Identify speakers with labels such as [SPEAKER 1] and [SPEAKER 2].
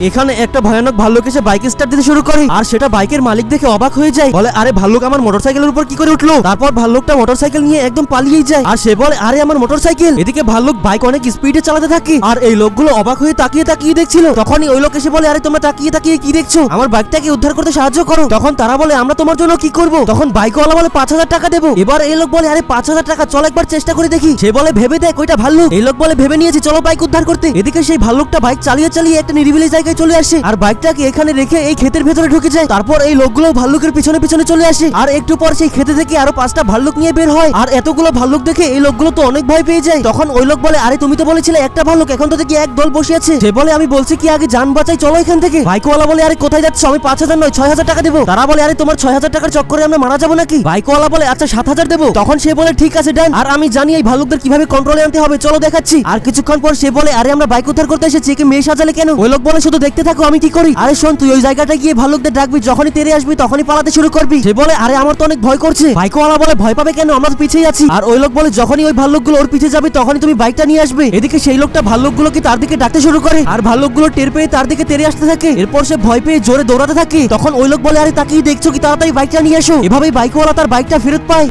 [SPEAKER 1] এখানে একটা ভয়ানক ভাল্লুক এসে বাইক স্টার্ট দিতে শুরু করে। আর সেটা বাইকের মালিক দেখে অবাক হয়ে যায়। বলে, আরে, ভাল্লুক আমার মোটরসাইকেলের উপর কি করে উঠল? তারপর ভাল্লুকটা মোটরসাইকেল নিয়ে একদম পালিয়ে যায়। আর সে বলে, আরে, আমার মোটরসাইকেল এদিকে ভাল্লুক বাইক অনেক স্পিডে চালাতে থাকে। আর এই লোকগুলো অবাক হয়ে তাকিয়ে তাকিয়ে দেখছিল। তখনই ওই লোক এসে বলে, আরে, তোমরা তাকিয়ে তাকিয়ে কি দেখছ? আমার বাইকটাকে উদ্ধার করতে সাহায্য করো। তখন তারা বলে, আমরা তোমার জন্য কি করব? তখন বাইকওয়ালা বলে, পাঁচ হাজার টাকা দেবো। এবার এই লোক বলে, আরে, পাঁচ হাজার টাকা, চল একবার চেষ্টা করে দেখি। সে বলে, ভেবে দেখ, ওইটা ভাল্লুক। এই লোক বলে, ভেবে নিয়েছি, চলো বাইক উদ্ধার করতে। এদিকে সেই ভাল্লুকটা বাইক চালিয়ে চালিয়ে একটা নিরিবিলি জায়গায় চলে আসে। আর বাইকটাকে এখানে রেখে এই ক্ষেতের ভেতরে ঢুকে যায়। তারপর এই লোকগুলো ভাল্লুকের পিছনে পিছনে চলে আসে। আর একটু পর সেই খেতে থেকে আরও পাঁচটা ভাল্লুক নিয়ে বের হয়। আর এতগুলো ভাল্লুক দেখে এই লোকগুলো তো অনেক ভয় পেয়ে যায়। তখন ওই লোক বলে, আরে, তুমি তো বলেছিলে একটা ভাল্লুক, এখন তো দেখি এক দল বসে আছে। সে বলে, আমি বলছি কি, আগে যান বাঁচাই, চলো এখান থেকে। বাইকওয়ালা বলে, আরে, কোথায় যাচ্ছ? আমি পাঁচ হাজার নয়, ছয় হাজার টাকা দেবো। তারা বলে, আরে, তোমার ছয় হাজার টাকার চক্করে আমরা মারা যাব নাকি? বাইকওয়ালা বলে আচ্ছা সাত হাজার দেবো। তখন সে বলে, ঠিক আছে, ডান। আর আমি জানি এই ভাল্লুকদের কীভাবে কন্ট্রোলে আনতে হবে। চলো দেখাচ্ছি। আর কিছুক্ষণ পর সে বলে, আরে, আমরা বাইক উদ্ধার করতে এসেছি, একে মেয়ে সাজালে কেন? ওই লোক বলে, শুধু দেখতে থাকো, আমি কি করি? আরে শোন, তুই ওই জায়গাটা গিয়ে ভাল্লুকদের ডাকবি, যখনই তেরে আসবি, তখনই পালাতে শুরু করবি। সে বলে, আরে আমার তো অনেক ভয় করছে। বাইকওয়ালা বলে, ভয় পাবে কেন? আমরা তো পিছিয়ে আছি। আর ওই লোক বলে, যখনই ওই ভাল্লুকগুলো ওর পিছিয়ে যাবে, তখনই তুমি বাইকটা নিয়ে আসবে। এদিকে সেই লোকটা ভাল্লুকগুলো কি তার দিকে ডাকতে শুরু করে? আর ভাল্লুকগুলো টের পেয়ে তার দিকে তেরে আসতে থাকে। এরপর সে ভয় পেয়ে জোরে দৌড়াতে থাকে। তখন ওই লোক বলে, আরে তাকিয়ে দেখছ কি? তাড়াতাড়ি বাইকটা নিয়ে আসো এভাবেই বাইকওয়ালা তার বাইকটা ফেরত পায়।